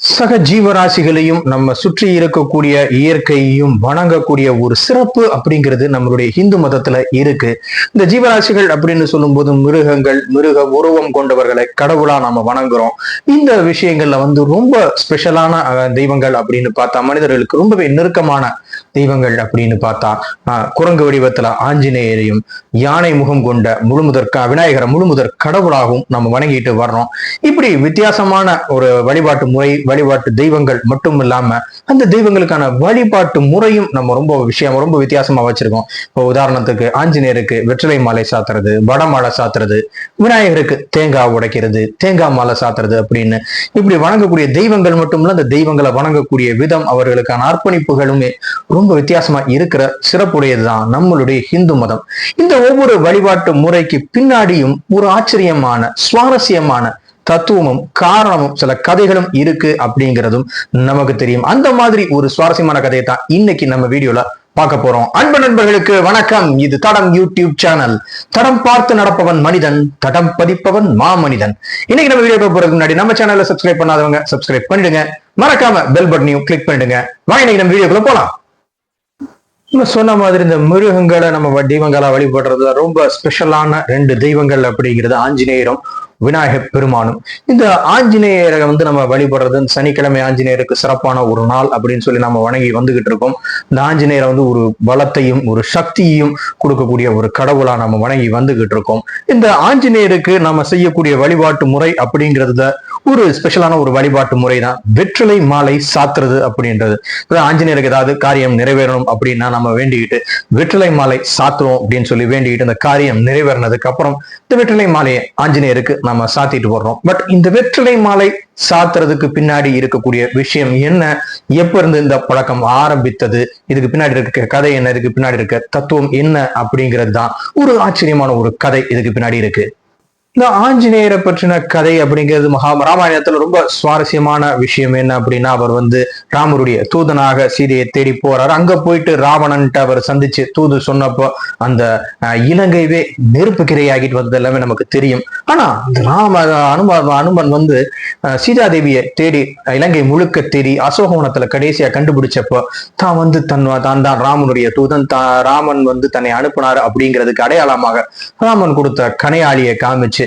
சக ஜீவராசிகளையும் நம்ம சுற்றி இருக்கக்கூடிய இயற்கையையும் வணங்கக்கூடிய ஒரு சிறப்பு அப்படிங்கிறது நம்மளுடைய இந்து மதத்துல இருக்கு. இந்த ஜீவராசிகள் அப்படின்னு சொல்லும்போது மிருகங்கள் மிருக உருவம் கொண்டவர்களை கடவுளா நம்ம வணங்குறோம். இந்த விஷயங்கள்ல வந்து ரொம்ப ஸ்பெஷலான தெய்வங்கள் அப்படின்னு பார்த்தா மனிதர்களுக்கு ரொம்பவே நெருக்கமான தெய்வங்கள் அப்படின்னு பார்த்தா ஆஹ், குரங்கு வடிவத்துல ஆஞ்சநேயரையும் யானை முகம் கொண்ட முழுமுதற் விநாயகரை முழுமுதற் கடவுளாகவும் நம்ம வணங்கிட்டு வர்றோம். இப்படி வித்தியாசமான ஒரு வழிபாட்டு முறை வழிபாட்டு தெய்வங்கள் மட்டும் இல்லாம அந்த தெய்வங்களுக்கான வழிபாட்டு முறையும் நம்ம ரொம்ப விஷயம் ரொம்ப வித்தியாசமா வச்சிருக்கோம். இப்போ உதாரணத்துக்கு ஆஞ்சநேயருக்கு வெற்றிலை மாலை சாத்துறது வட மாலை சாத்துறது விநாயகருக்கு தேங்காய் உடைக்கிறது தேங்காய் மாலை சாத்துறது அப்படின்னு இப்படி வணங்கக்கூடிய தெய்வங்கள் மட்டும் இல்ல அந்த தெய்வங்களை வணங்கக்கூடிய விதம் அவர்களுக்கான அர்ப்பணிப்புகளுமே ரொம்ப வித்தியாசமா இருக்கிற சிறப்புடையதுதான் நம்மளுடைய இந்து மதம். இந்த ஒவ்வொரு வழிபாட்டு முறைக்கு பின்னாடியும் ஒரு ஆச்சரியமான சுவாரஸ்யமான தத்துவமும் காரணமும் சில கதைகளும் இருக்கு அப்படிங்கிறதும் நமக்கு தெரியும். அந்த மாதிரி ஒரு சுவாரஸ்யமான கதையை தான் இன்னைக்கு நம்ம வீடியோல பார்க்க போறோம். அன்பு நண்பர்களுக்கு வணக்கம். இது தடம் யூடியூப் சேனல். தடம் பார்த்து நடப்பவன் மனிதன் தடம் பதிப்பவன் மாமனிதன். இன்னைக்கு நம்ம வீடியோ போறதுக்கு முன்னாடி நம்ம சேனல்ல சப்ஸ்கிரைப் பண்ணாதவங்க சப்ஸ்கிரைப் பண்ணிடுங்க. மறக்காம பெல் பட்டனையும் கிளிக் பண்ணிடுங்க. வாங்க இன்னைக்கு நம்ம வீடியோக்குள்ள போலாம். நம்ம சொன்ன மாதிரி இந்த மிருகங்களை நம்ம தெய்வங்களா வழிபடுறது ரொம்ப ஸ்பெஷலான ரெண்டு தெய்வங்கள் அப்படிங்கிறது ஆஞ்சநேயரும் விநாயகர் பெருமானும். இந்த ஆஞ்சநேயரை வந்து நம்ம வழிபடுறது சனிக்கிழமை ஆஞ்சநேயருக்கு சிறப்பான ஒரு நாள் அப்படின்னு சொல்லி நம்ம வணங்கி வந்துகிட்டு இருக்கோம். இந்த ஆஞ்சநேயரை வந்து ஒரு பலத்தையும் ஒரு சக்தியையும் கொடுக்கக்கூடிய ஒரு கடவுளா நம்ம வணங்கி வந்துகிட்டு இருக்கோம். இந்த ஆஞ்சநேயருக்கு நம்ம செய்யக்கூடிய வழிபாட்டு முறை அப்படிங்கிறத ஒரு ஸ்பெஷலான ஒரு வழிபாட்டு முறை தான் வெற்றிலை மாலை சாத்துறது அப்படின்றது. ஆஞ்சநேயருக்கு ஏதாவது காரியம் நிறைவேறணும் அப்படின்னா நம்ம வேண்டிக்கிட்டு வெற்றிலை மாலை சாத்துறோம் அப்படின்னு சொல்லி வேண்டிக்கிட்டு இந்த காரியம் நிறைவேறினதுக்கு அப்புறம் இந்த வெற்றிலை மாலையை ஆஞ்சநேயருக்கு நம்ம சாத்திட்டு போடுறோம் பட் இந்த வெற்றிலை மாலை சாத்துறதுக்கு பின்னாடி இருக்கக்கூடிய விஷயம் என்ன? எப்ப இருந்து இந்த பழக்கம் ஆரம்பித்தது? இதுக்கு பின்னாடி இருக்க கதை என்ன? இதுக்கு பின்னாடி இருக்க தத்துவம் என்ன அப்படிங்கிறது தான் ஒரு ஆச்சரியமான ஒரு கதை இதுக்கு பின்னாடி இருக்கு. இந்த ஆஞ்சநேயரை பற்றின கதை அப்படிங்கிறது மகா ராமாயணத்துல ரொம்ப சுவாரஸ்யமான விஷயம் என்ன அப்படின்னா அவர் வந்து ராமருடைய தூதனாக சீதையை தேடி போறாரு. அங்க போயிட்டு ராவணன்ட்டு அவர் சந்திச்சு தூது சொன்னப்போ அந்த இலங்கைவே இலங்கையவே நெருப்பு கிரையாகிட்டு வந்தது எல்லாமே நமக்கு தெரியும். ஆனா ராம அனுமன் அனுமன் வந்து சீதா சீதாதேவியை தேடி இலங்கை முழுக்க தேடி அசோகவனத்துல கடைசியா கண்டுபிடிச்சப்போ தான் வந்து தன் தான் தான் ராமனுடைய தூதன் தான் ராமன் வந்து தன்னை அனுப்பினார் அப்படிங்கிறதுக்கு அடையாளமாக ராமன் கொடுத்த கனையாளியை காமிச்சு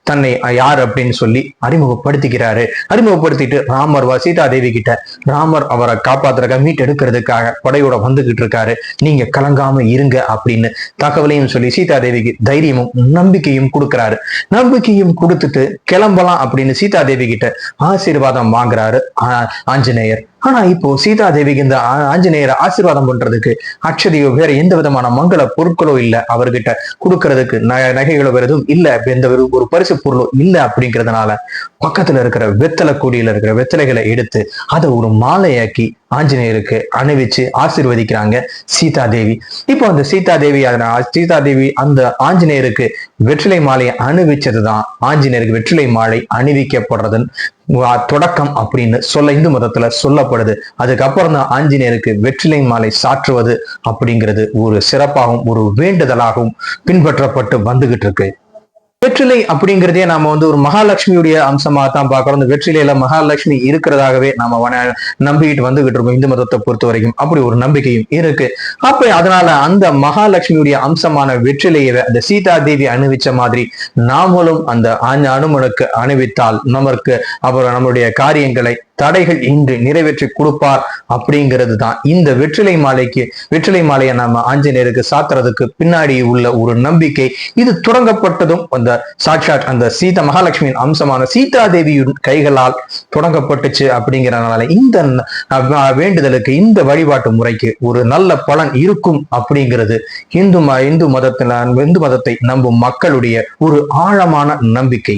தன்னை யார் அப்படின்னு சொல்லி அறிமுகப்படுத்திக்கிறாரு அறிமுகப்படுத்திட்டு ராமர் சீதா தேவி கிட்ட ராமர் அவரை காப்பாத்துறக்க மீட்டெடுக்கிறதுக்காக படையோட வந்துகிட்டு இருக்காரு. நீங்க கலங்காம இருங்க அப்படின்னு தகவலையும் சொல்லி சீதா தேவிக்கு தைரியமும் நம்பிக்கையும் கொடுக்கிறாரு. நம்பிக்கையும் கொடுத்துட்டு கிளம்பலாம் அப்படின்னு சீதா தேவி கிட்ட ஆசீர்வாதம் வாங்குறாரு ஆஞ்சநேயர். ஆனா இப்போ சீதா தேவிக்கு இந்த ஆஞ்சநேயரை ஆசீர்வாதம் பண்றதுக்கு அக்ஷதியோ வேற எந்த விதமான மங்கள பொருட்களோ இல்லை. அவர்கிட்ட கொடுக்கறதுக்கு நகைகளோ வேற எதுவும் இல்லை. எந்த ஒரு பரிசு பரிசு பொருளும் இல்லை அப்படிங்கிறதுனால பக்கத்துல இருக்கிற வெத்தலை கொடியில இருக்கிற வெத்தலைகளை எடுத்து அதை ஒரு மாலையாக்கி ஆஞ்சநேயருக்கு அணிவிச்சு ஆசிர்வதிக்கிறாங்க சீதா தேவி இப்போ அந்த சீதா தேவி அதன சீதா தேவி அந்த ஆஞ்சநேயருக்கு வெற்றிலை மாலையை அணிவிச்சதுதான் ஆஞ்சநேயருக்கு வெற்றிலை மாலை அணிவிக்கப்படுறதுன்னு தொடக்கம் அப்படின்னு சொல்ல இந்து மதத்துல சொல்லப்படுது. அதுக்கப்புறம் தான் ஆஞ்சநேயருக்கு வெற்றிலை மாலை சாற்றுவது அப்படிங்கிறது ஒரு சிறப்பாகவும் ஒரு வேண்டுதலாகவும் பின்பற்றப்பட்டு வந்துகிட்டு இருக்கு. வெற்றிலை அப்படிங்கிறதே நாம வந்து ஒரு மகாலட்சுமியுடைய அம்சமா தான் பார்க்கிறோம். இந்த வெற்றிலையில மகாலட்சுமி இருக்கிறதாகவே நாம நம்பிக்கிட்டு வந்துகிட்டு இருக்கோம். இந்து மதத்தை பொறுத்த வரைக்கும் அப்படி ஒரு நம்பிக்கையும் இருக்கு. அப்ப அதனால அந்த மகாலட்சுமியுடைய அம்சமான வெற்றிலையை அந்த சீதா தேவி அணிவிச்ச மாதிரி நாமளும் அந்த ஆஞ்ச- அனுமனுக்கு அணிவித்தால் நமக்கு அப்புறம் நம்மளுடைய காரியங்களை தடைகள் இன்று நிறைவேற்றி கொடுப்பார் அப்படிங்கிறது தான் இந்த வெற்றிலை மாலைக்கு வெற்றிலை மாலையை நாம ஆஞ்சநேயருக்கு சாத்துறதுக்கு பின்னாடி உள்ள ஒரு நம்பிக்கை. இது தொடங்கப்பட்டதும் அந்த சாட்சாத் அந்த சீதா மகாலட்சுமியின் அம்சமான சீதா தேவியின் கைகளால் தொடங்கப்பட்டுச்சு அப்படிங்கிறனால இந்த வேண்டுதலுக்கு இந்த வழிபாட்டு முறைக்கு ஒரு நல்ல பலன் இருக்கும் அப்படிங்கிறது இந்து ம இந்து மதத்தில் இந்து மதத்தை நம்பும் மக்களுடைய ஒரு ஆழமான நம்பிக்கை.